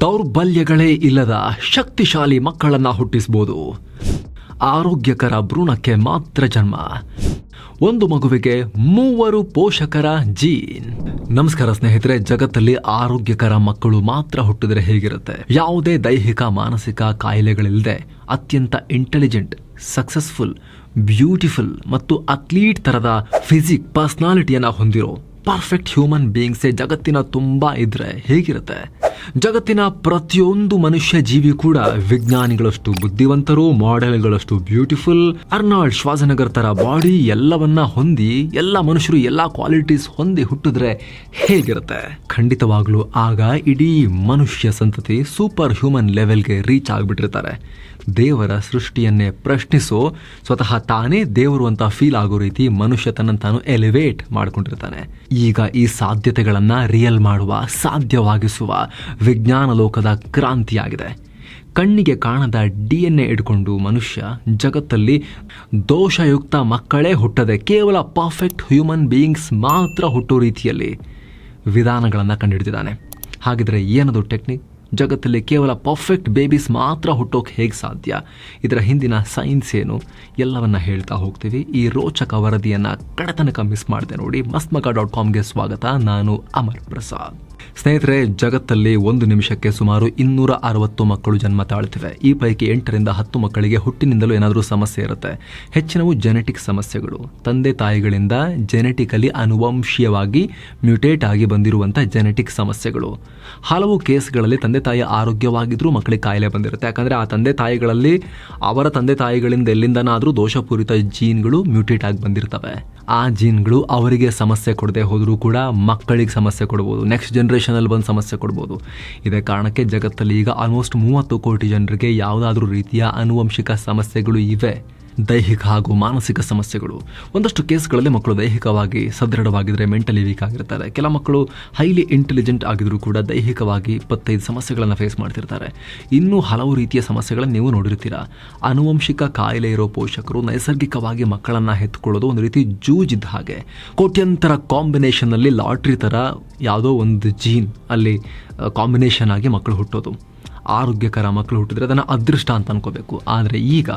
ದೌರ್ಬಲ್ಯಗಳೇ ಇಲ್ಲದ ಶಕ್ತಿಶಾಲಿ ಮಕ್ಕಳನ್ನ ಹುಟ್ಟಿಸಬಹುದು ಆರೋಗ್ಯಕರ ಭ್ರೂಣಕ್ಕೆ ಮಾತ್ರ ಜನ್ಮ. ಒಂದು ಮಗುವಿಗೆ ಮೂವರು ಪೋಷಕರ ಜೀನ್. ನಮಸ್ಕಾರ ಸ್ನೇಹಿತರೆ, ಜಗತ್ತಲ್ಲಿ ಆರೋಗ್ಯಕರ ಮಕ್ಕಳು ಮಾತ್ರ ಹುಟ್ಟಿದ್ರೆ ಹೇಗಿರುತ್ತೆ? ಯಾವುದೇ ದೈಹಿಕ, ಮಾನಸಿಕ ಕಾಯಿಲೆಗಳಿಲ್ಲದೆ ಅತ್ಯಂತ ಇಂಟೆಲಿಜೆಂಟ್ ಸಕ್ಸಸ್ಫುಲ್ ಬ್ಯೂಟಿಫುಲ್ ಮತ್ತು ಅಥ್ಲೀಟ್ ತರದ ಫಿಸಿಕ್ ಪರ್ಸನಾಲಿಟಿಯನ್ನ ಹೊಂದಿರೋ ಪರ್ಫೆಕ್ಟ್ ಹ್ಯೂಮನ್ ಬೀಯಿಂಗ್ಸೇ ಜಗತ್ತಿನ ತುಂಬಾ ಇದ್ರೆ ಹೇಗಿರುತ್ತೆ? ಜಗತ್ತಿನ ಪ್ರತಿಯೊಂದು ಮನುಷ್ಯ ಜೀವಿ ಕೂಡ ವಿಜ್ಞಾನಿಗಳಷ್ಟು ಬುದ್ಧಿವಂತರು, ಮಾಡೆಲ್ಗಳಷ್ಟು ಬ್ಯೂಟಿಫುಲ್. ಅರ್ನಾಲ್ಡ್ ಶ್ವಾಸನಗರ್ ತರ ಬಾಡಿ ಎಲ್ಲವನ್ನ ಹೊಂದಿ, ಎಲ್ಲ ಮನುಷ್ಯರು ಎಲ್ಲ ಕ್ವಾಲಿಟೀಸ್ ಹೊಂದಿ ಹುಟ್ಟಿದ್ರೆ ಹೇಗಿರುತ್ತೆ? ಖಂಡಿತವಾಗ್ಲೂ ಆಗ ಇಡೀ ಮನುಷ್ಯ ಸಂತತಿ ಸೂಪರ್ ಹ್ಯೂಮನ್ ಲೆವೆಲ್ಗೆ ರೀಚ್ ಆಗಿಬಿಟ್ಟಿರ್ತಾರೆ. ದೇವರ ಸೃಷ್ಟಿಯನ್ನೇ ಪ್ರಶ್ನಿಸೋ ಸ್ವತಃ ತಾನೇ ದೇವರು ಅಂತ ಫೀಲ್ ಆಗೋ ರೀತಿ ಮನುಷ್ಯ ತನ್ನ ತಾನು ಎಲಿವೇಟ್ ಮಾಡ್ಕೊಂಡಿರ್ತಾನೆ. ಈಗ ಈ ಸಾಧ್ಯತೆಗಳನ್ನ ರಿಯಲ್ ಮಾಡುವ, ಸಾಧ್ಯವಾಗಿಸುವ ವಿಜ್ಞಾನ ಲೋಕದ ಕ್ರಾಂತಿಯಾಗಿದೆ. ಕಣ್ಣಿಗೆ ಕಾಣದ ಡಿ ಎನ್ ಎ ಇಟ್ಕೊಂಡು ಮನುಷ್ಯ ಜಗತ್ತಲ್ಲಿ ದೋಷಯುಕ್ತ ಮಕ್ಕಳೇ ಹುಟ್ಟದೆ ಕೇವಲ ಪರ್ಫೆಕ್ಟ್ ಹ್ಯೂಮನ್ ಬೀಯಿಂಗ್ಸ್ ಮಾತ್ರ ಹುಟ್ಟೋ ರೀತಿಯಲ್ಲಿ ವಿಧಾನಗಳನ್ನು ಕಂಡುಹಿಡಿದಿದ್ದಾನೆ. ಹಾಗಿದ್ರೆ ಏನದು ಟೆಕ್ನಿಕ್ ಜಗತ್ತಲ್ಲಿ ಕೇವಲ ಪರ್ಫೆಕ್ಟ್ ಬೇಬೀಸ್ ಮಾತ್ರ ಹುಟ್ಟೋಕೆ ಹೇಗೆ ಸಾಧ್ಯ? ಇದರ ಹಿಂದಿನ ಸೈನ್ಸ್ ಏನು? ಎಲ್ಲವನ್ನ ಹೇಳ್ತಾ ಹೋಗ್ತೀವಿ. ಈ ರೋಚಕ ವರದಿಯನ್ನು ಕಡೆತನಕ ಮಿಸ್ ಮಾಡಿದೆ ನೋಡಿ. ಮಸ್ಮಕ ಡಾಟ್ ಕಾಮ್ಗೆ ಸ್ವಾಗತ. ನಾನು ಅಮರ್ ಪ್ರಸಾದ್. ಸ್ನೇಹಿತರೆ, ಜಗತ್ತಲ್ಲಿ ಒಂದು ನಿಮಿಷಕ್ಕೆ ಸುಮಾರು ಇನ್ನೂರ ಅರವತ್ತು ಮಕ್ಕಳು ಜನ್ಮ ತಾಳ್ತಿವೆ ಈ ಪೈಕಿ ಎಂಟರಿಂದ ಹತ್ತು ಮಕ್ಕಳಿಗೆ ಹುಟ್ಟಿನಿಂದಲೂ ಏನಾದರೂ ಸಮಸ್ಯೆ ಇರುತ್ತೆ. ಹೆಚ್ಚಿನವು ಜೆನೆಟಿಕ್ ಸಮಸ್ಯೆಗಳು. ತಂದೆ ತಾಯಿಗಳಿಂದ ಜೆನೆಟಿಕಲಿ ಅನುವಂಶೀಯವಾಗಿ ಮ್ಯೂಟೇಟ್ ಆಗಿ ಬಂದಿರುವಂಥ ಜೆನೆಟಿಕ್ ಸಮಸ್ಯೆಗಳು. ಹಲವು ಕೇಸ್ಗಳಲ್ಲಿ ತಂದೆ ತಾಯಿ ಆರೋಗ್ಯವಾಗಿದ್ದರೂ ಮಕ್ಕಳಿಗೆ ಕಾಯಿಲೆ ಬಂದಿರುತ್ತೆ. ಯಾಕಂದರೆ ಆ ತಂದೆ ತಾಯಿಗಳಲ್ಲಿ, ಅವರ ತಂದೆ ತಾಯಿಗಳಿಂದ ಎಲ್ಲಿಂದನಾದರೂ ದೋಷಪೂರಿತ ಜೀನ್ಗಳು ಮ್ಯೂಟೇಟ್ ಆಗಿ ಬಂದಿರ್ತವೆ. ಆ ಜೀನ್ಗಳು ಅವರಿಗೆ ಸಮಸ್ಯೆ ಕೊಡದೆ ಹೋದರೂ ಕೂಡ ಮಕ್ಕಳಿಗೆ ಸಮಸ್ಯೆ ಕೊಡ್ಬೋದು. ನೆಕ್ಸ್ಟ್ ಜನ್ರೇಷನಲ್ಲಿ ಬಂದು ಸಮಸ್ಯೆ ಕೊಡ್ಬೋದು. ಇದೇ ಕಾರಣಕ್ಕೆ ಜಗತ್ತಲ್ಲಿ ಈಗ ಆಲ್ಮೋಸ್ಟ್ ಮೂವತ್ತು ಕೋಟಿ ಜನರಿಗೆ ಯಾವುದಾದ್ರೂ ರೀತಿಯ ಆನುವಂಶಿಕ ಸಮಸ್ಯೆಗಳು ಇವೆ. ದೈಹಿಕ ಹಾಗೂ ಮಾನಸಿಕ ಸಮಸ್ಯೆಗಳು. ಒಂದಷ್ಟು ಕೇಸ್ಗಳಲ್ಲಿ ಮಕ್ಕಳು ದೈಹಿಕವಾಗಿ ಸದೃಢವಾಗಿದ್ದರೆ ಮೆಂಟಲಿ ವೀಕ್ ಆಗಿರ್ತಾರೆ. ಕೆಲ ಮಕ್ಕಳು ಹೈಲಿ ಇಂಟೆಲಿಜೆಂಟ್ ಆಗಿದ್ರೂ ಕೂಡ ದೈಹಿಕವಾಗಿ ಇಪ್ಪತ್ತೈದು ಸಮಸ್ಯೆಗಳನ್ನು ಫೇಸ್ ಮಾಡ್ತಿರ್ತಾರೆ. ಇನ್ನೂ ಹಲವು ರೀತಿಯ ಸಮಸ್ಯೆಗಳನ್ನು ನೀವು ನೋಡಿರ್ತೀರಾ. ಆನುವಂಶಿಕ ಕಾಯಿಲೆ ಇರೋ ಪೋಷಕರು ನೈಸರ್ಗಿಕವಾಗಿ ಮಕ್ಕಳನ್ನು ಹೆತ್ಕೊಳ್ಳೋದು ಒಂದು ರೀತಿ ಜೂಜಿದ್ದ ಹಾಗೆ. ಕೋಟ್ಯಂತರ ಕಾಂಬಿನೇಷನ್ನಲ್ಲಿ ಲಾಟ್ರಿ ಥರ ಯಾವುದೋ ಒಂದು ಜೀನ್ ಅಲ್ಲಿ ಕಾಂಬಿನೇಷನ್ ಆಗಿ ಮಕ್ಕಳು ಹುಟ್ಟೋದು. ಆರೋಗ್ಯಕರ ಮಕ್ಕಳು ಹುಟ್ಟಿದ್ರೆ ಅದನ್ನು ಅದೃಷ್ಟ ಅಂತ ಅನ್ಕೋಬೇಕು. ಆದರೆ ಈಗ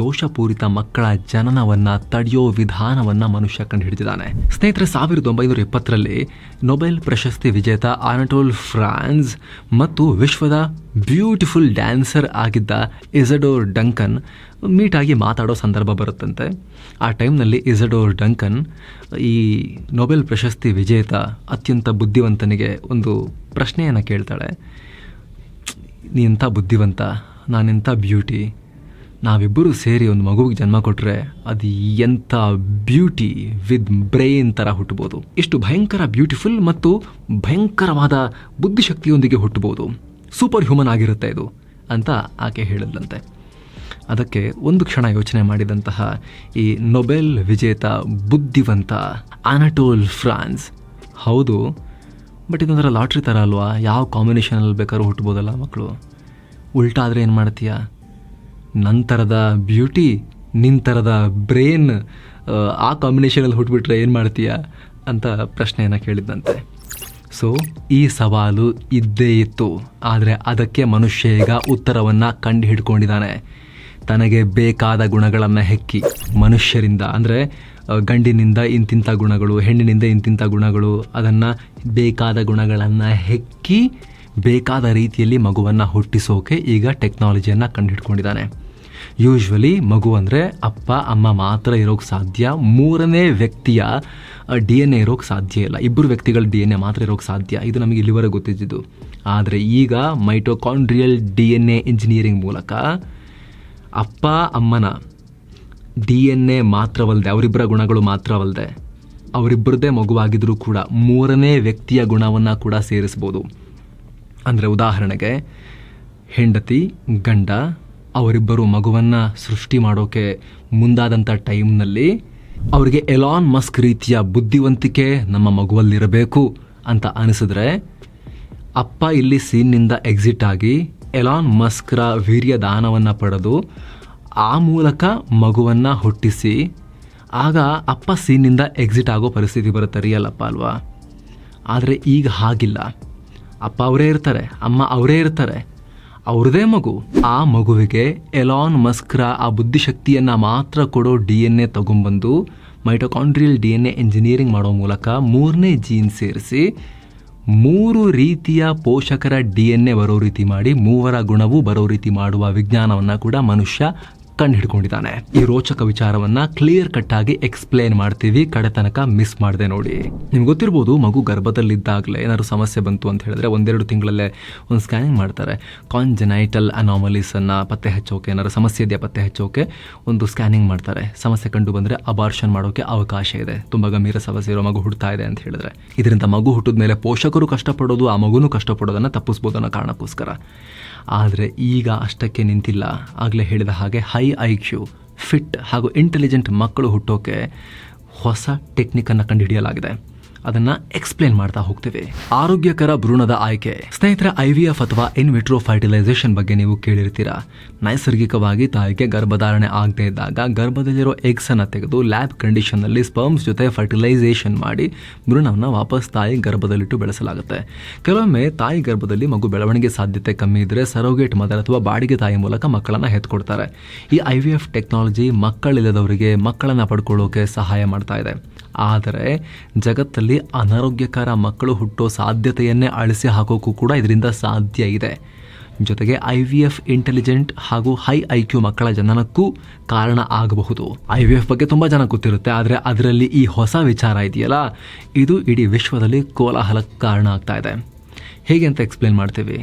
ದೋಷಪೂರಿತ ಮಕ್ಕಳ ಜನನವನ್ನು ತಡೆಯೋ ವಿಧಾನವನ್ನು ಮನುಷ್ಯ ಕಂಡು ಹಿಡಿದಿದ್ದಾನೆ ಸ್ನೇಹಿತರೆ, ಸಾವಿರದ ಒಂಬೈನೂರ ಎಪ್ಪತ್ತರಲ್ಲಿ ನೊಬೆಲ್ ಪ್ರಶಸ್ತಿ ವಿಜೇತ ಆನಟೋಲ್ ಫ್ರಾನ್ಸ್ ಮತ್ತು ವಿಶ್ವದ ಬ್ಯೂಟಿಫುಲ್ ಡ್ಯಾನ್ಸರ್ ಆಗಿದ್ದ ಇಸಡೋರ್ ಡಂಕನ್ ಮೀಟಾಗಿ ಮಾತಾಡೋ ಸಂದರ್ಭ ಬರುತ್ತಂತೆ. ಆ ಟೈಮ್ನಲ್ಲಿ ಇಸಡೋರ್ ಡಂಕನ್ ಈ ನೊಬೆಲ್ ಪ್ರಶಸ್ತಿ ವಿಜೇತ ಅತ್ಯಂತ ಬುದ್ಧಿವಂತನಿಗೆ ಒಂದು ಪ್ರಶ್ನೆಯನ್ನು ಕೇಳ್ತಾಳೆ. ನೀ ಎಂಥ ಬುದ್ಧಿವಂತ, ನಾನೆಂಥ ಬ್ಯೂಟಿ ನಾವಿಬ್ಬರು ಸೇರಿ ಒಂದು ಮಗುವಿಗೆ ಜನ್ಮ ಕೊಟ್ಟರೆ ಅದು ಎಂಥ ಬ್ಯೂಟಿ ವಿತ್ ಬ್ರೈನ್ ಥರ ಹುಟ್ಟಬೋದು. ಇಷ್ಟು ಭಯಂಕರ ಬ್ಯೂಟಿಫುಲ್ ಮತ್ತು ಭಯಂಕರವಾದ ಬುದ್ಧಿಶಕ್ತಿಯೊಂದಿಗೆ ಹುಟ್ಟಬೋದು. ಸೂಪರ್ ಹ್ಯೂಮನ್ ಆಗಿರುತ್ತೆ ಇದು ಅಂತ ಆಕೆ ಹೇಳಿದ್ಲಂತೆ. ಅದಕ್ಕೆ ಒಂದು ಕ್ಷಣ ಯೋಚನೆ ಮಾಡಿದಂತಹ ಈ ನೊಬೆಲ್ ವಿಜೇತ ಬುದ್ಧಿವಂತ ಆನಟೋಲ್ ಫ್ರಾನ್ಸ್ ಹೌದು ಬಟ್ ಇದೊಂಥರ ಲಾಟ್ರಿ ಥರ ಅಲ್ವಾ? ಯಾವ ಕಾಂಬಿನೇಷನಲ್ಲಿ ಬೇಕಾದ್ರೂ ಹುಟ್ಬೋದಲ್ಲ ಮಕ್ಕಳು ಉಲ್ಟಾ ಆದರೆ ಏನು ಮಾಡ್ತೀಯ? ನಂತರದ ಬ್ಯೂಟಿ ನಿನ್ನ ಥರದ ಬ್ರೇನ್ ಆ ಕಾಂಬಿನೇಷನಲ್ಲಿ ಹುಟ್ಬಿಟ್ರೆ ಏನು ಮಾಡ್ತೀಯ? ಅಂತ ಪ್ರಶ್ನೆಯನ್ನು ಕೇಳಿದ್ದಂತೆ. ಸೊ ಈ ಸವಾಲು ಇದ್ದೇ ಇತ್ತು. ಆದರೆ ಅದಕ್ಕೆ ಮನುಷ್ಯ ಈಗ ಉತ್ತರವನ್ನು ಕಂಡು ಹಿಡ್ಕೊಂಡಿದ್ದಾನೆ. ತನಗೆ ಬೇಕಾದ ಗುಣಗಳನ್ನು ಹೆಕ್ಕಿ ಮನುಷ್ಯರಿಂದ, ಅಂದರೆ ಗಂಡಿನಿಂದ ಇಂತಿಂಥ ಗುಣಗಳು, ಹೆಣ್ಣಿನಿಂದ ಇಂತಿಂಥ ಗುಣಗಳು, ಅದನ್ನು ಬೇಕಾದ ಗುಣಗಳನ್ನು ಹೆಕ್ಕಿ ಬೇಕಾದ ರೀತಿಯಲ್ಲಿ ಮಗುವನ್ನು ಹುಟ್ಟಿಸೋಕೆ ಈಗ ಟೆಕ್ನಾಲಜಿಯನ್ನು ಕಂಡುಹಿಡ್ಕೊಂಡಿದ್ದಾನೆ ಯೂಶ್ವಲಿ ಮಗು ಅಂದರೆ ಅಪ್ಪ, ಅಮ್ಮ ಮಾತ್ರ ಇರೋಕ್ಕೆ ಸಾಧ್ಯ, ಮೂರನೇ ವ್ಯಕ್ತಿಯ ಡಿ ಎನ್ ಎ ಇರೋಕ್ಕೆ ಸಾಧ್ಯ ಇಲ್ಲ. ಇಬ್ಬರು ವ್ಯಕ್ತಿಗಳ ಡಿ ಎನ್ ಎ ಮಾತ್ರ ಇರೋಕ್ಕೆ ಸಾಧ್ಯ. ಇದು ನಮಗೆ ಇಲ್ಲಿವರೆಗೆ ಗೊತ್ತಿದ್ದಿದ್ದು. ಆದರೆ ಈಗ mitochondrial D N A engineering ಮೂಲಕ ಅಪ್ಪ, ಅಮ್ಮನ. ಡಿ ಎನ್ ಎ ಮಾತ್ರವಲ್ಲದೆ ಅವರಿಬ್ಬರ ಗುಣಗಳು ಮಾತ್ರವಲ್ಲದೆ ಅವರಿಬ್ಬರದೇ ಮಗುವಾಗಿದ್ದರೂ ಕೂಡ ಮೂರನೇ ವ್ಯಕ್ತಿಯ ಗುಣವನ್ನು ಕೂಡ ಸೇರಿಸ್ಬೋದು. ಅಂದರೆ ಉದಾಹರಣೆಗೆ, ಹೆಂಡತಿ, ಗಂಡ, ಅವರಿಬ್ಬರು ಮಗುವನ್ನು ಸೃಷ್ಟಿ ಮಾಡೋಕೆ ಮುಂದಾದಂಥ ಟೈಮ್ನಲ್ಲಿ ಅವರಿಗೆ ಎಲಾನ್ ಮಸ್ಕ್ ರೀತಿಯ ಬುದ್ಧಿವಂತಿಕೆ ನಮ್ಮ ಮಗುವಲ್ಲಿರಬೇಕು ಅಂತ ಅನಿಸಿದ್ರೆ, ಅಪ್ಪ ಇಲ್ಲಿ ಸೀನ್ನಿಂದ ಎಕ್ಸಿಟ್ ಆಗಿ ಎಲಾನ್ ಮಸ್ಕ್ರ ವೀರ್ಯ ದಾನವನ್ನು ಪಡೆದು ಆ ಮೂಲಕ ಮಗುವನ್ನು ಹುಟ್ಟಿಸಿ, ಆಗ ಅಪ್ಪ ಸೀನಿಂದ ಎಕ್ಸಿಟ್ ಆಗೋ ಪರಿಸ್ಥಿತಿ ಬರುತ್ತೆ ರಿಯಲ್ ಅಪ್ಪ ಅಲ್ವಾ? ಆದರೆ ಈಗ ಹಾಗಿಲ್ಲ. ಅಪ್ಪ ಅವರೇ ಇರ್ತಾರೆ, ಅಮ್ಮ ಅವರೇ ಇರ್ತಾರೆ. ಅವ್ರದೇ ಮಗು, ಆ ಮಗುವಿಗೆ ಎಲಾನ್ ಮಸ್ಕ್ರ ಆ ಬುದ್ಧಿಶಕ್ತಿಯನ್ನು ಮಾತ್ರ ಕೊಡೋ ಡಿ ಎನ್ ಎ ತಗೊಂಬಂದು mitochondrial D N A engineering ಮಾಡೋ ಮೂಲಕ ಮೂರನೇ ಜೀನ್ ಸೇರಿಸಿ ಮೂರು ರೀತಿಯ ಪೋಷಕರ ಡಿ ಎನ್ ಎ ಬರೋ ರೀತಿ ಮಾಡಿ, ಮೂವರ ಗುಣವೂ ಬರೋ ರೀತಿ ಮಾಡುವ ವಿಜ್ಞಾನವನ್ನು ಕೂಡ ಮನುಷ್ಯ ಕಂಡು ಹಿಡ್ಕೊಂಡಿದ್ದಾನೆ. ಈ ರೋಚಕ ವಿಚಾರವನ್ನ ಕ್ಲಿಯರ್ ಕಟ್ ಆಗಿ ಎಕ್ಸ್ಪ್ಲೇನ್ ಮಾಡ್ತೀವಿ. ಕಡೆ ತನಕ ಮಿಸ್ ಮಾಡದೆ ನೋಡಿ. ನಿಮ್ಗೆ ಗೊತ್ತಿರ್ಬೋದು, ಮಗು ಗರ್ಭದಲ್ಲಿದ್ದಾಗಲೇ ಏನಾದ್ರು ಸಮಸ್ಯೆ ಬಂತು ಅಂತ ಹೇಳಿದ್ರೆ ಒಂದೆರಡು ತಿಂಗಳಲ್ಲೇ ಒಂದು ಸ್ಕ್ಯಾನಿಂಗ್ ಮಾಡ್ತಾರೆ. ಕಾನ್ಜೆನೈಟಲ್ ಅನಾಮಲೀಸ್ ಅನ್ನ ಪತ್ತೆ ಹಚ್ಚೋಕೆ, ಏನಾದ್ರು ಸಮಸ್ಯೆ ಇದೆಯಾ ಪತ್ತೆ ಹಚ್ಚೋಕೆ, ಒಂದು ಸ್ಕ್ಯಾನಿಂಗ್ ಮಾಡ್ತಾರೆ. ಸಮಸ್ಯೆ ಕಂಡು ಬಂದರೆ ಅಬಾರ್ಷನ್ ಮಾಡೋಕೆ ಅವಕಾಶ ಇದೆ. ತುಂಬಾ ಗಂಭೀರ ಸಮಸ್ಯೆ ಇರೋ ಮಗು ಹುಡ್ತಾ ಇದೆ ಅಂತ ಹೇಳಿದ್ರೆ. ಇದರಿಂದ ಮಗು ಹುಟ್ಟಿದ ಮೇಲೆ ಪೋಷಕರು ಕಷ್ಟಪಡೋದು, ಆ ಮಗುನು ಕಷ್ಟಪಡೋದನ್ನ ತಪ್ಪಿಸ್ಬೋದು ಅನ್ನೋ ಕಾರಣಕ್ಕೋಸ್ಕರ. ಆದರೆ ಈಗ ಅಷ್ಟಕ್ಕೆ ನಿಂತಿಲ್ಲ. ಆಗಲೇ ಹೇಳಿದ ಹಾಗೆ ಹೈ ಐ ಫಿಟ್ ಹಾಗೂ ಇಂಟೆಲಿಜೆಂಟ್ ಮಕ್ಕಳು ಹುಟ್ಟೋಕೆ ಹೊಸ ಟೆಕ್ನಿಕನ್ನು ಕಂಡುಹಿಡಿಯಲಾಗಿದೆ. ಅದನ್ನ ಎಕ್ಸ್ಪ್ಲೇನ್ ಮಾಡ್ತಾ ಹೋಗ್ತೇವೆ. ಆರೋಗ್ಯಕರ ಭ್ರೂಣದ ಆಯ್ಕೆ. ಸ್ನೇಹಿತರ ಐ ವಿ ಎಫ್ ಅಥವಾ ಇನ್ ವಿಟ್ರೋ ಫರ್ಟಿಲೈಸೇಷನ್ ಬಗ್ಗೆ ನೀವು ಕೇಳಿರ್ತೀರಾ? ನೈಸರ್ಗಿಕವಾಗಿ ತಾಯಿಗೆ ಗರ್ಭಧಾರಣೆ ಆಗದೆ ಇದ್ದಾಗ ಗರ್ಭದಲ್ಲಿರೋ ಎಗ್ಸ್ ಅನ್ನ ತೆಗೆದು ಲ್ಯಾಬ್ ಕಂಡೀಷನ್ನಲ್ಲಿ ಸ್ಪರ್ಮ್ಸ್ ಜೊತೆ ಫರ್ಟಿಲೈಸೇಷನ್ ಮಾಡಿ ಭ್ರೂಣವನ್ನ ವಾಪಸ್ ತಾಯಿ ಗರ್ಭದಲ್ಲಿಟ್ಟು ಬೆಳೆಸಲಾಗುತ್ತೆ. ಕೆಲವೊಮ್ಮೆ ತಾಯಿ ಗರ್ಭದಲ್ಲಿ ಮಗು ಬೆಳವಣಿಗೆ ಸಾಧ್ಯತೆ ಕಮ್ಮಿ ಇದ್ರೆ ಸರೋಗೇಟ್ ಮದರ್ ಅಥವಾ ಬಾಡಿಗೆ ತಾಯಿ ಮೂಲಕ ಮಕ್ಕಳನ್ನ ಹೆತ್ಕೊಡ್ತಾರೆ. ಈ ಐ ವಿ ಎಫ್ ಟೆಕ್ನಾಲಜಿ ಮಕ್ಕಳಿಲ್ಲದವರಿಗೆ ಮಕ್ಕಳನ್ನ ಪಡ್ಕೊಳ್ಳೋಕೆ ಸಹಾಯ ಮಾಡ್ತಾ ಇದೆ. ಆದರೆ ಜಗತ್ತಲ್ಲಿ ಅನಾರೋಗ್ಯಕರ ಮಕ್ಕಳು ಹುಟ್ಟೋ ಸಾಧ್ಯತೆಯನ್ನೇ ಅಳಿಸಿ ಹಾಕೋಕ್ಕೂ ಕೂಡ ಇದರಿಂದ ಸಾಧ್ಯ ಇದೆ. ಜೊತೆಗೆ ಐ ವಿ ಎಫ್ ಇಂಟೆಲಿಜೆಂಟ್ ಹಾಗೂ ಹೈ ಐ ಕ್ಯೂ ಮಕ್ಕಳ ಜನನಕ್ಕೂ ಕಾರಣ ಆಗಬಹುದು. ಐ ವಿ ಎಫ್ ಬಗ್ಗೆ ತುಂಬ ಜನ ಗೊತ್ತಿರುತ್ತೆ, ಆದರೆ ಅದರಲ್ಲಿ ಈ ಹೊಸ ವಿಚಾರ ಇದೆಯಲ್ಲ? ಇದು ಇಡೀ ವಿಶ್ವದಲ್ಲಿ ಕೋಲಾಹಲಕ್ಕೆ ಕಾರಣ ಆಗ್ತಾ ಇದೆ. ಹೇಗೆ ಅಂತ ಎಕ್ಸ್ಪ್ಲೇನ್ ಮಾಡ್ತೀವಿ.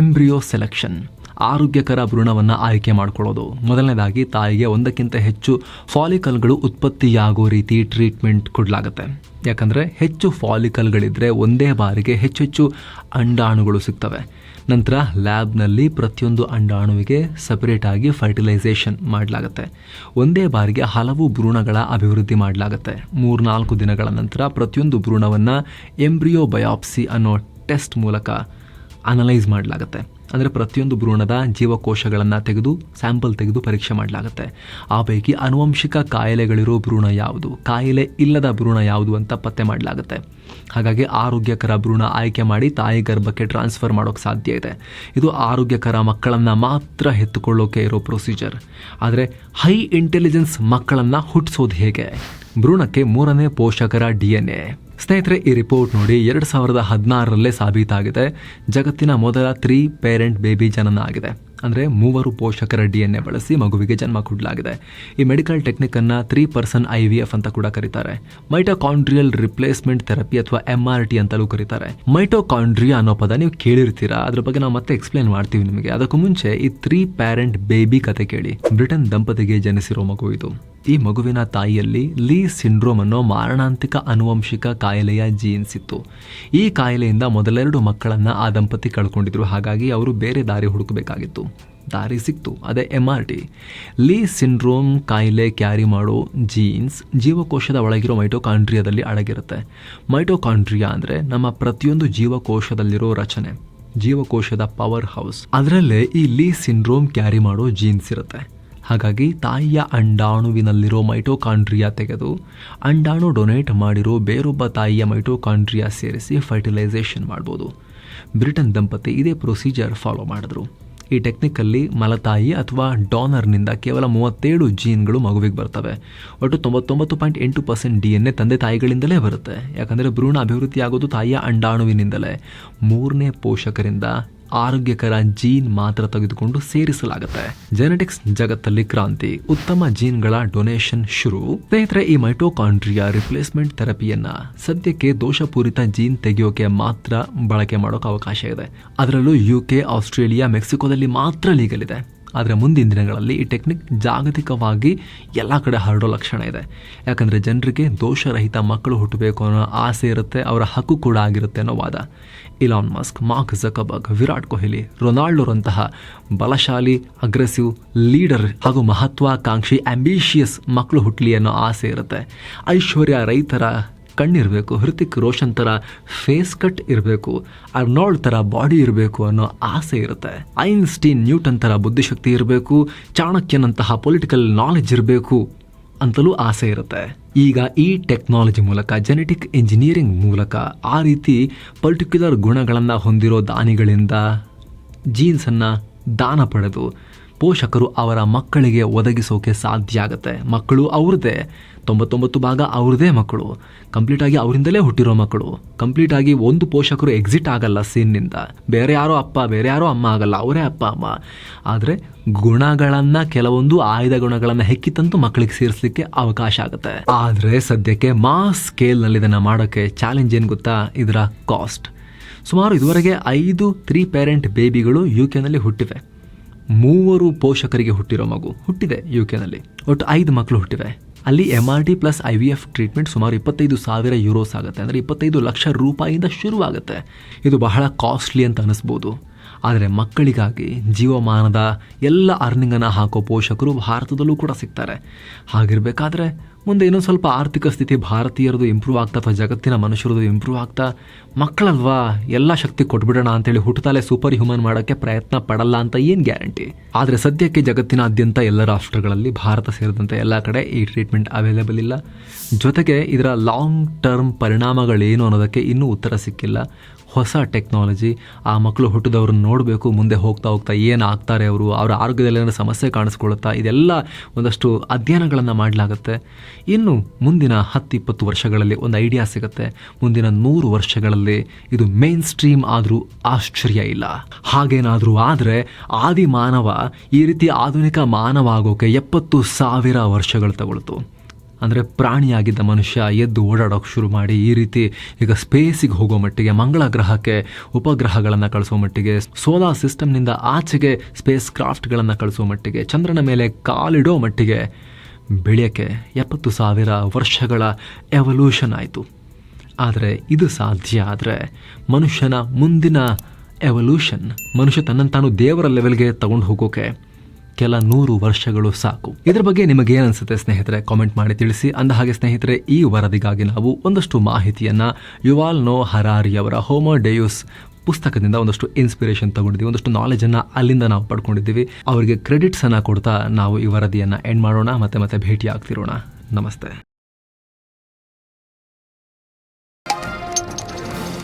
ಎಂಬ್ರಿಯೋ ಸೆಲೆಕ್ಷನ್ ಆರೋಗ್ಯಕರ ಭ್ರೂಣವನ್ನು ಆಯ್ಕೆ ಮಾಡಿಕೊಳ್ಳೋದು. ಮೊದಲನೇದಾಗಿ, ತಾಯಿಗೆ ಒಂದಕ್ಕಿಂತ ಹೆಚ್ಚು ಫಾಲಿಕಲ್ಗಳು ಉತ್ಪತ್ತಿಯಾಗೋ ರೀತಿ ಟ್ರೀಟ್ಮೆಂಟ್ ಕೊಡಲಾಗುತ್ತೆ. ಯಾಕಂದರೆ ಹೆಚ್ಚು ಫಾಲಿಕಲ್ಗಳಿದ್ದರೆ ಒಂದೇ ಬಾರಿಗೆ ಹೆಚ್ಚು ಹೆಚ್ಚು ಅಂಡಾಣುಗಳು ಸಿಗ್ತವೆ. ನಂತರ ಲ್ಯಾಬ್ನಲ್ಲಿ ಪ್ರತಿಯೊಂದು ಅಂಡಾಣುವಿಗೆ ಸಪ್ರೇಟಾಗಿ ಫರ್ಟಿಲೈಸೇಷನ್ ಮಾಡಲಾಗುತ್ತೆ. ಒಂದೇ ಬಾರಿಗೆ ಹಲವು ಭ್ರೂಣಗಳ ಅಭಿವೃದ್ಧಿ ಮಾಡಲಾಗುತ್ತೆ. ಮೂರ್ನಾಲ್ಕು ದಿನಗಳ ನಂತರ ಪ್ರತಿಯೊಂದು ಭ್ರೂಣವನ್ನು ಎಂಬ್ರಿಯೋ ಬಯಾಪ್ಸಿ ಅನ್ನೋ ಟೆಸ್ಟ್ ಮೂಲಕ ಅನಲೈಸ್ ಮಾಡಲಾಗುತ್ತೆ. ಅಂದರೆ ಪ್ರತಿಯೊಂದು ಭ್ರೂಣದ ಜೀವಕೋಶಗಳನ್ನು ತೆಗೆದು ಸ್ಯಾಂಪಲ್ ತೆಗೆದು ಪರೀಕ್ಷೆ ಮಾಡಲಾಗುತ್ತೆ. ಆ ಪೈಕಿ ಅನುವಂಶಿಕ ಕಾಯಿಲೆಗಳಿರೋ ಭ್ರೂಣ ಯಾವುದು? ಕಾಯಿಲೆ ಇಲ್ಲದ ಭ್ರೂಣ ಯಾವುದು ಅಂತ ಪತ್ತೆ ಮಾಡಲಾಗುತ್ತೆ. ಹಾಗಾಗಿ ಆರೋಗ್ಯಕರ ಭ್ರೂಣ ಆಯ್ಕೆ ಮಾಡಿ ತಾಯಿ ಗರ್ಭಕ್ಕೆ ಟ್ರಾನ್ಸ್ಫರ್ ಮಾಡೋಕ್ಕೆ ಸಾಧ್ಯ ಇದೆ. ಇದು ಆರೋಗ್ಯಕರ ಮಕ್ಕಳನ್ನು ಮಾತ್ರ ಹೆತ್ತುಕೊಳ್ಳೋಕೆ ಇರೋ ಪ್ರೊಸೀಜರ್ ಆದರೆ ಹೈ ಇಂಟೆಲಿಜೆನ್ಸ್ ಮಕ್ಕಳನ್ನು ಹುಟ್ಟಿಸೋದು ಹೇಗೆ? ಭ್ರೂಣಕ್ಕೆ ಮೂರನೇ ಪೋಷಕರ ಡಿ ಎನ್ ಎ ಸ್ನೇಹಿತರೆ, ಈ ರಿಪೋರ್ಟ್ ನೋಡಿ ಎರಡು ಸಾವಿರದ ಹದಿನಾರರಲ್ಲೇ ಸಾಬೀತಾಗಿದೆ. ಜಗತ್ತಿನ ಮೊದಲ ತ್ರೀ ಪೇರೆಂಟ್ ಬೇಬಿ ಜನನ ಆಗಿದೆ ಅಂದರೆ ಮೂವರು ಪೋಷಕರ ಡಿ ಎನ್ ಎ ಬಳಸಿ ಮಗುವಿಗೆ ಜನ್ಮ ಕೊಡಲಾಗಿದೆ. ಈ medical ಟೆಕ್ನಿಕನ್ನು three person I V F ಅಂತ ಕೂಡ ಕರೀತಾರೆ. ಮೈಟೋಕಾಂಡ್ರಿಯಲ್ ರಿಪ್ಲೇಸ್ಮೆಂಟ್ ಥೆರಪಿ ಅಥವಾ ಎಂ ಆರ್ ಟಿ ಅಂತಲೂ ಕರೀತಾರೆ. ಮೈಟೋಕಾಂಡ್ರಿಯಾ ಅನ್ನೋ ಪದ ನೀವು ಕೇಳಿರ್ತೀರಾ? ಅದ್ರ ಬಗ್ಗೆ ನಾವು ಮತ್ತೆ ಎಕ್ಸ್ಪ್ಲೇನ್ ಮಾಡ್ತೀವಿ ನಿಮಗೆ. ಅದಕ್ಕೂ ಮುಂಚೆ ಈ ತ್ರೀ ಪ್ಯಾರೆಂಟ್ ಬೇಬಿ ಕತೆ ಕೇಳಿ. ಬ್ರಿಟನ್ ದಂಪತಿಗೆ ಜನಿಸಿರೋ ಮಗು ಇದು. ಈ ಮಗುವಿನ ತಾಯಿಯಲ್ಲಿ ಲೀ ಸಿಂಡ್ರೋಮ್ ಅನ್ನೋ ಮಾರಣಾಂತಿಕ ಅನುವಂಶಿಕ ಕಾಯಿಲೆಯ ಜೀನ್ಸ್ ಇತ್ತು. ಈ ಕಾಯಿಲೆಯಿಂದ ಮೊದಲೆರಡು ಮಕ್ಕಳನ್ನು ಆ ದಂಪತಿ ಕಳ್ಕೊಂಡಿದ್ರು. ಹಾಗಾಗಿ ಅವರು ಬೇರೆ ದಾರಿ ಹುಡುಕಬೇಕಾಗಿತ್ತು. ದಾರಿ ಸಿಕ್ತು. ಅದೇ M R T Leigh syndrome ಕಾಯಿಲೆ ಕ್ಯಾರಿ ಮಾಡೋ ಜೀನ್ಸ್ ಜೀವಕೋಶದ ಒಳಗಿರೋ ಮೈಟೋಕಾಂಡ್ರಿಯಾದಲ್ಲಿ ಅಡಗಿರುತ್ತೆ. ಮೈಟೋಕಾಂಡ್ರಿಯಾ ಅಂದರೆ ನಮ್ಮ ಪ್ರತಿಯೊಂದು ಜೀವಕೋಶದಲ್ಲಿರೋ ರಚನೆ. ಜೀವಕೋಶದ ಪವರ್ ಹೌಸ್ ಅದರಲ್ಲೇ ಈ ಲೀ ಸಿಂಡ್ರೋಮ್ ಕ್ಯಾರಿ ಮಾಡೋ ಜೀನ್ಸ್ ಇರುತ್ತೆ. ಹಾಗಾಗಿ ತಾಯಿಯ ಅಂಡಾಣುವಿನಲ್ಲಿರೋ ಮೈಟೋಕಾಂಡ್ರಿಯಾ ತೆಗೆದು ಅಂಡಾಣು ಡೊನೇಟ್ ಮಾಡಿರೋ ಬೇರೊಬ್ಬ ತಾಯಿಯ ಮೈಟೋಕಾಂಡ್ರಿಯಾ ಸೇರಿಸಿ ಫರ್ಟಿಲೈಸೇಷನ್ ಮಾಡ್ಬೋದು. ಬ್ರಿಟನ್ ದಂಪತಿ ಇದೇ ಪ್ರೊಸೀಜರ್ ಫಾಲೋ ಮಾಡಿದ್ರು. ಈ ಟೆಕ್ನಿಕಲ್ಲಿ ಮಲತಾಯಿ ಅಥವಾ ಡಾನರ್ನಿಂದ ಕೇವಲ ಮೂವತ್ತೇಳು ಜೀನ್ಗಳು ಮಗುವಿಗೆ ಬರ್ತವೆ. ಒಟ್ಟು ತೊಂಬತ್ತೊಂಬತ್ತು ಪಾಯಿಂಟ್ ಎಂಟು ಪರ್ಸೆಂಟ್ ಡಿ ಎನ್ ಎ ತಂದೆ ತಾಯಿಗಳಿಂದಲೇ ಬರುತ್ತೆ. ಯಾಕಂದರೆ ಭ್ರೂಣ ಅಭಿವೃದ್ಧಿ ಆಗೋದು ತಾಯಿಯ ಅಂಡಾಣುವಿನಿಂದಲೇ. ಮೂರನೇ ಪೋಷಕರಿಂದ ಆರೋಗ್ಯಕರ ಜೀನ್ ಮಾತ್ರ ತೆಗೆದುಕೊಂಡು ಸೇರಿಸಲಾಗುತ್ತೆ. ಜೆನೆಟಿಕ್ಸ್ ಜಗತ್ತಲ್ಲಿ ಕ್ರಾಂತಿ. ಉತ್ತಮ ಜೀನ್ಗಳ ಡೊನೇಷನ್ ಶುರು. ಸ್ನೇಹಿತರೆ, ಈ ಮೈಟೋಕಾಂಡ್ರಿಯಾ ರಿಪ್ಲೇಸ್ಮೆಂಟ್ ಥೆರಪಿಯನ್ನ ಸದ್ಯಕ್ಕೆ ದೋಷಪೂರಿತ ಜೀನ್ ತೆಗೆಯೋಕೆ ಮಾತ್ರ ಬಳಕೆ ಮಾಡೋಕೆ ಅವಕಾಶ ಇದೆ. ಅದರಲ್ಲೂ ಯು ಕೆ ಆಸ್ಟ್ರೇಲಿಯಾ ಮೆಕ್ಸಿಕೋದಲ್ಲಿ ಮಾತ್ರ ಲೀಗಲ್ ಇದೆ. ಆದರೆ ಮುಂದಿನ ದಿನಗಳಲ್ಲಿ ಈ ಟೆಕ್ನಿಕ್ ಜಾಗತಿಕವಾಗಿ ಎಲ್ಲ ಕಡೆ ಹರಡೋ ಲಕ್ಷಣ ಇದೆ. ಯಾಕಂದರೆ ಜನರಿಗೆ ದೋಷರಹಿತ ಮಕ್ಕಳು ಹುಟ್ಟಬೇಕು ಅನ್ನೋ ಆಸೆ ಇರುತ್ತೆ, ಅವರ ಹಕ್ಕು ಕೂಡ ಆಗಿರುತ್ತೆ ಅನ್ನೋ ವಾದ. Elon Musk Mark Zuckerberg Virat Kohli, ರೊನಾಲ್ಡೋರಂತಹ ಬಲಶಾಲಿ ಅಗ್ರೆಸಿವ್ ಲೀಡರ್ ಹಾಗೂ ಮಹತ್ವಾಕಾಂಕ್ಷಿ ಆಂಬಿಷಿಯಸ್ ಮಕ್ಕಳು ಹುಟ್ಟಲಿ ಅನ್ನೋ ಆಸೆ ಇರುತ್ತೆ. ಐಶ್ವರ್ಯ ರೈತರ ಕಣ್ಣಿರಬೇಕು, ಹೃತಿಕ್ ರೋಷನ್ ಥರ ಫೇಸ್ ಕಟ್ ಇರಬೇಕು, ಅರ್ನಾಲ್ಡ್ ಥರ ಬಾಡಿ ಇರಬೇಕು ಅನ್ನೋ ಆಸೆ ಇರುತ್ತೆ. ಐನ್ಸ್ಟೀನ್ ನ್ಯೂಟನ್ ಥರ ಬುದ್ಧಿಶಕ್ತಿ ಇರಬೇಕು, ಚಾಣಕ್ಯನಂತಹ ಪೊಲಿಟಿಕಲ್ ನಾಲೆಜ್ ಇರಬೇಕು ಅಂತಲೂ ಆಸೆ ಇರುತ್ತೆ. ಈಗ ಈ ಟೆಕ್ನಾಲಜಿ ಮೂಲಕ, ಜೆನೆಟಿಕ್ ಇಂಜಿನಿಯರಿಂಗ್ ಮೂಲಕ ಆ ರೀತಿ ಪರ್ಟಿಕ್ಯುಲರ್ ಗುಣಗಳನ್ನು ಹೊಂದಿರೋ ದಾನಿಗಳಿಂದ ಜೀನ್ಸನ್ನು ದಾನ ಪಡೆದು ಪೋಷಕರು ಅವರ ಮಕ್ಕಳಿಗೆ ಒದಗಿಸೋಕೆ ಸಾಧ್ಯ ಆಗುತ್ತೆ. ಮಕ್ಕಳು ಅವ್ರದ್ದೇ. ತೊಂಬತ್ತೊಂಬತ್ತು ಭಾಗ ಅವ್ರದ್ದೇ ಮಕ್ಕಳು. ಕಂಪ್ಲೀಟಾಗಿ ಅವರಿಂದಲೇ ಹುಟ್ಟಿರೋ ಮಕ್ಕಳು. ಕಂಪ್ಲೀಟಾಗಿ ಒಂದು ಪೋಷಕರು ಎಕ್ಸಿಟ್ ಆಗಲ್ಲ ಸೀನ್ನಿಂದ. ಬೇರೆ ಯಾರೋ ಅಪ್ಪ, ಬೇರೆ ಯಾರೋ ಅಮ್ಮ ಆಗಲ್ಲ. ಅವರೇ ಅಪ್ಪ, ಅಮ್ಮ. ಆದರೆ ಗುಣಗಳನ್ನು ಕೆಲವೊಂದು ಆಯ್ದ ಗುಣಗಳನ್ನು ಹೆಕ್ಕಿತಂತೂ ಮಕ್ಕಳಿಗೆ ಸೇರಿಸಲಿಕ್ಕೆ ಅವಕಾಶ ಆಗುತ್ತೆ. ಆದರೆ ಸದ್ಯಕ್ಕೆ ಮಾಸ್ ಸ್ಕೇಲ್ನಲ್ಲಿ ಇದನ್ನು ಮಾಡೋಕ್ಕೆ ಚಾಲೆಂಜ್ ಏನು ಗೊತ್ತಾ? ಇದರ ಕಾಸ್ಟ್. ಸುಮಾರು ಇದುವರೆಗೆ ಐದು, ತ್ರೀ ಪೇರೆಂಟ್ ಬೇಬಿಗಳು ಯು ಕೆನಲ್ಲಿ ಹುಟ್ಟಿವೆ. ಮೂವರು ಪೋಷಕರಿಗೆ ಹುಟ್ಟಿರೋ ಮಗು ಹುಟ್ಟಿದೆ ಯು ಕೆನಲ್ಲಿ ಒಟ್ಟು ಐದು ಮಕ್ಕಳು ಹುಟ್ಟಿವೆ. ಅಲ್ಲಿ M R T plus I V F treatment ಸುಮಾರು ಇಪ್ಪತ್ತೈದು ಸಾವಿರ ಯೂರೋಸ್ ಆಗುತ್ತೆ. ಅಂದರೆ ಇಪ್ಪತ್ತೈದು ಲಕ್ಷ ರೂಪಾಯಿಯಿಂದ ಶುರುವಾಗುತ್ತೆ. ಇದು ಬಹಳ ಕಾಸ್ಟ್ಲಿ ಅಂತ ಅನಿಸ್ಬೋದು. ಆದರೆ ಮಕ್ಕಳಿಗಾಗಿ ಜೀವಮಾನದ ಎಲ್ಲ ಅರ್ನಿಂಗನ್ನು ಹಾಕೋ ಪೋಷಕರು ಭಾರತದಲ್ಲೂ ಕೂಡ ಸಿಗ್ತಾರೆ. ಹಾಗಿರಬೇಕಾದ್ರೆ ಮುಂದೆ ಇನ್ನೊಂದು ಸ್ವಲ್ಪ ಆರ್ಥಿಕ ಸ್ಥಿತಿ ಭಾರತೀಯರದು ಇಂಪ್ರೂವ್ ಆಗ್ತಾ ಅಥವಾ ಜಗತ್ತಿನ ಮನುಷ್ಯರದು ಇಂಪ್ರೂವ್ ಆಗ್ತಾ, ಮಕ್ಕಳಲ್ವಾ? ಎಲ್ಲ ಶಕ್ತಿ ಕೊಟ್ಬಿಡೋಣ ಅಂತೇಳಿ ಹುಟ್ಟುತ್ತಲೇ ಸೂಪರ್ ಹ್ಯೂಮನ್ ಮಾಡೋಕ್ಕೆ ಪ್ರಯತ್ನ ಪಡಲ್ಲ ಅಂತ ಏನು ಗ್ಯಾರಂಟಿ ಆದರೆ ಸದ್ಯಕ್ಕೆ ಜಗತ್ತಿನಾದ್ಯಂತ ಎಲ್ಲ ರಾಷ್ಟ್ರಗಳಲ್ಲಿ ಭಾರತ ಸೇರಿದಂತೆ ಎಲ್ಲ ಕಡೆ ಈ ಟ್ರೀಟ್ಮೆಂಟ್ ಅವೈಲೇಬಲ್ ಇಲ್ಲ. ಜೊತೆಗೆ ಇದರ ಲಾಂಗ್ ಟರ್ಮ್ ಪರಿಣಾಮಗಳೇನು ಅನ್ನೋದಕ್ಕೆ ಇನ್ನೂ ಉತ್ತರ ಸಿಕ್ಕಿಲ್ಲ. ಹೊಸ ಟೆಕ್ನಾಲಜಿ ಆ ಮಕ್ಕಳು ಹುಟ್ಟಿದವ್ರನ್ನ ನೋಡಬೇಕು, ಮುಂದೆ ಹೋಗ್ತಾ ಹೋಗ್ತಾ ಏನು ಆಗ್ತಾರೆ ಅವರು, ಅವರ ಆರೋಗ್ಯದಲ್ಲಿ ಏನಾದರೂ ಸಮಸ್ಯೆ ಕಾಣಿಸ್ಕೊಳ್ಳುತ್ತಾ, ಇದೆಲ್ಲ ಒಂದಷ್ಟು ಅಧ್ಯಯನಗಳನ್ನು ಮಾಡಲಾಗುತ್ತೆ. ಇನ್ನು ಮುಂದಿನ ಹತ್ತು ಇಪ್ಪತ್ತು ವರ್ಷಗಳಲ್ಲಿ ಒಂದು ಐಡಿಯಾ ಸಿಗುತ್ತೆ. ಮುಂದಿನ ನೂರು ವರ್ಷಗಳಲ್ಲಿ ಇದು ಮೇನ್ ಸ್ಟ್ರೀಮ್ ಆದರೂ ಆಶ್ಚರ್ಯ ಇಲ್ಲ. ಹಾಗೇನಾದರೂ ಆದರೆ ಆದಿ ಮಾನವ ಈ ರೀತಿ ಆಧುನಿಕ ಮಾನವ ಆಗೋಕೆ ಎಪ್ಪತ್ತು ಸಾವಿರ ವರ್ಷಗಳು ತಗೊಳ್ತು. ಅಂದರೆ ಪ್ರಾಣಿಯಾಗಿದ್ದ ಮನುಷ್ಯ ಎದ್ದು ಓಡಾಡೋಕೆ ಶುರು ಮಾಡಿ ಈ ರೀತಿ ಈಗ ಸ್ಪೇಸಿಗೆ ಹೋಗೋ ಮಟ್ಟಿಗೆ ಮಂಗಳ ಗ್ರಹಕ್ಕೆ ಉಪಗ್ರಹಗಳನ್ನು ಕಳಿಸೋ ಮಟ್ಟಿಗೆ, ಸೋಲಾರ್ ಸಿಸ್ಟಮ್ನಿಂದ ಆಚೆಗೆ ಸ್ಪೇಸ್ ಕ್ರಾಫ್ಟ್ಗಳನ್ನು ಕಳಿಸೋ ಮಟ್ಟಿಗೆ, ಚಂದ್ರನ ಮೇಲೆ ಕಾಲಿಡೋ ಮಟ್ಟಿಗೆ ಬೆಳೆಯೋಕ್ಕೆ ಎಪ್ಪತ್ತು ಸಾವಿರ ವರ್ಷಗಳ ಎವಲ್ಯೂಷನ್ ಆಯಿತು. ಆದರೆ ಇದು ಸಾಧ್ಯ ಆದರೆ ಮನುಷ್ಯನ ಮುಂದಿನ ಎವಲ್ಯೂಷನ್ ಮನುಷ್ಯ ತನ್ನ ತಾನು ದೇವರ ಲೆವೆಲ್ಗೆ ತಗೊಂಡು ಹೋಗೋಕೆ ಕೆಲ ನೂರು ವರ್ಷಗಳು ಸಾಕು. ಇದ್ರ ಬಗ್ಗೆ ನಿಮಗೆ ಅನಿಸುತ್ತೆ ಸ್ನೇಹಿತರೆ ಕಾಮೆಂಟ್ ಮಾಡಿ ತಿಳಿಸಿ. ಅಂದ ಹಾಗೆ ಸ್ನೇಹಿತರೆ, ಈ ವರದಿಗಾಗಿ ನಾವು ಒಂದಷ್ಟು ಮಾಹಿತಿಯನ್ನು ಯುವಾಲ್ ನೋ ಹರಾರಿಯವರ ಹೋಮೋ ಡೆಯೂಸ್ ಪುಸ್ತಕದಿಂದ ಒಂದಷ್ಟು ಇನ್ಸ್ಪಿರೇಷನ್ ತಗೊಂಡಿದ್ದೀವಿ, ಒಂದಷ್ಟು ನಾಲೆಜನ್ನು ಅಲ್ಲಿಂದ ನಾವು ಪಡ್ಕೊಂಡಿದ್ದೀವಿ. ಅವರಿಗೆ ಕ್ರೆಡಿಟ್ಸ್ ಅನ್ನ ಕೊಡ್ತಾ ನಾವು ಈ ವರದಿಯನ್ನ ಎಂಡ್ ಮಾಡೋಣ, ಮತ್ತೆ ಮತ್ತೆ ಭೇಟಿ ಆಗ್ತಿರೋಣ ನಮಸ್ತೆ.